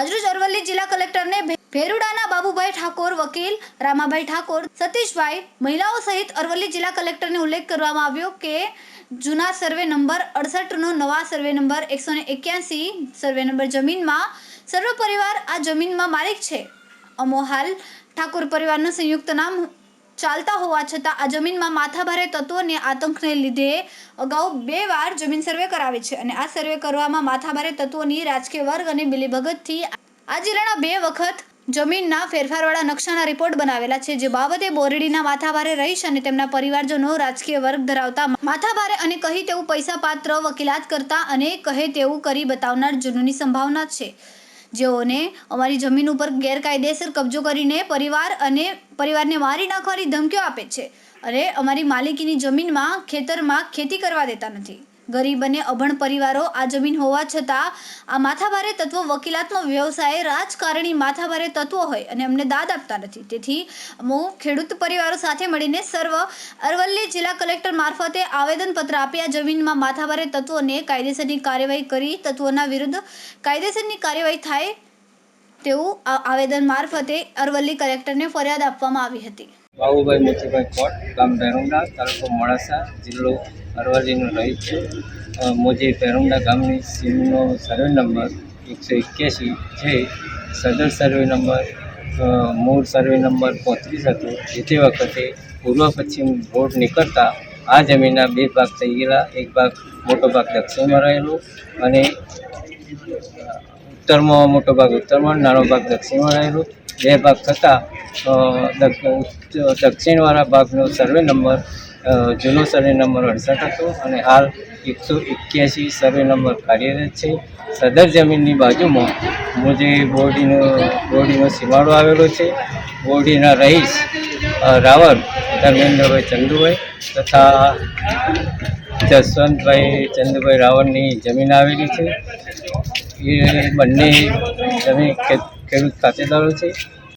આજરોજ અરવલ્લી જિલ્લા કલેક્ટરને ભેરુડાના બાબુભાઈ ઠાકોર વકીલ રામાભાઈ ઠાકોર, સતીશભાઈ મહિલાઓ સહિત અરવલ્લી જિલ્લા કલેક્ટરને ઉલ્લેખ કરવામાં આવ્યો કે જૂના સર્વે નંબર અડસઠનો નવા સર્વે નંબર એકસો એક્યાસી સર્વે નંબર જમીનમાં સર્વ પરિવાર આ જમીનમાં માલિક છે. અમો હાલ ઠાકોર પરિવારનું સંયુક્ત નામ ચાલતા હોવા છતાં આ જમીનમાં માથાભારે તત્વોને આતંકને લીધે અગાઉ બે વાર જમીન સર્વે કરાવે છે અને આ સર્વે કરવામાં માથાભારે તત્વોની રાજકીય વર્ગ અને બિલીભગતથી આ જિલ્લાના બે વખત જમીનના ફેરફારવાળા નકશાના રિપોર્ટ બનાવેલા છે, જે બાબતે બોરડીના માથાભારે રહીશ અને તેમના પરિવારજનો રાજકીય વર્ગ ધરાવતા માથાભારે અને કહી તેવું પૈસા પાત્ર વકીલાત કરતા અને કહે તેવું કરી બતાવનાર જૂનની સંભાવના છે. જેઓને અમારી જમીન ઉપર ગેરકાયદેસર કબજો કરીને પરિવાર અને પરિવારને મારી નાખવાની ધમકીઓ આપે છે. અને અમારી માલિકીની જમીનમાં ખેતરમાં ખેતી કરવા દેતા નથી. ગરીબ અને અભણ પરિવારો આ જમીન હોવા છતાં આ માથાભારે તત્વો વકીલાતનો વ્યવસાય રાજકારણી માથાભારે તત્વો હોય અને અમને દાદ આપતા નથી. તેથી હું ખેડૂત પરિવારો સાથે મળીને સર્વ અરવલ્લી જિલ્લા કલેક્ટર મારફતે આવેદનપત્ર આપી આ જમીનમાં માથાભારે તત્વોને કાયદેસરની કાર્યવાહી કરી, તત્વોના વિરુદ્ધ કાયદેસરની કાર્યવાહી થાય તેવું આવેદન મારફતે અરવલ્લી કલેક્ટરને ફરિયાદ આપવામાં આવી હતી. બાબુભાઈ મોતીભાઈ કોટ, ગામ ભેરુંડા, તાલુકો મોડાસા જિલ્લો અરવલ્લીનો રહી છું. મોજી ભેરુંડા ગામની સીમનો સર્વે નંબર એકસો એક્યાસી છે. સદર સર્વે નંબર મૂળ સર્વે નંબર પોત્રીસ હતો. જે તે વખતે પૂર્વ પશ્ચિમ રોડ નીકળતા આ જમીનના બે ભાગ થઈ ગયેલા. એક ભાગ મોટો ભાગ દક્ષિણમાં રહેલો અને ઉત્તરમાં મોટો ભાગ ઉત્તરમાં, નાનો ભાગ દક્ષિણમાં રહેલો. બે ભાગ થતાં દક્ષિણવાળા ભાગનો સર્વે નંબર જૂનો સર્વે નંબર અડસઠ હતો અને હાલ એકસો એક્યાસી સર્વે નંબર કાર્યરત છે. સદર જમીનની બાજુમાં મુજે બોરડીનો બોરડીનો સીમાડો આવેલો છે. બોરડીના રહીશ રાવલ, ધર્મેન્દ્રભાઈ ચંદુભાઈ તથા જસવંતભાઈ, ચંદુભાઈ રાવળની જમીન આવેલી છે. એ બંને તમે ખેડૂત સાથેદારો છે?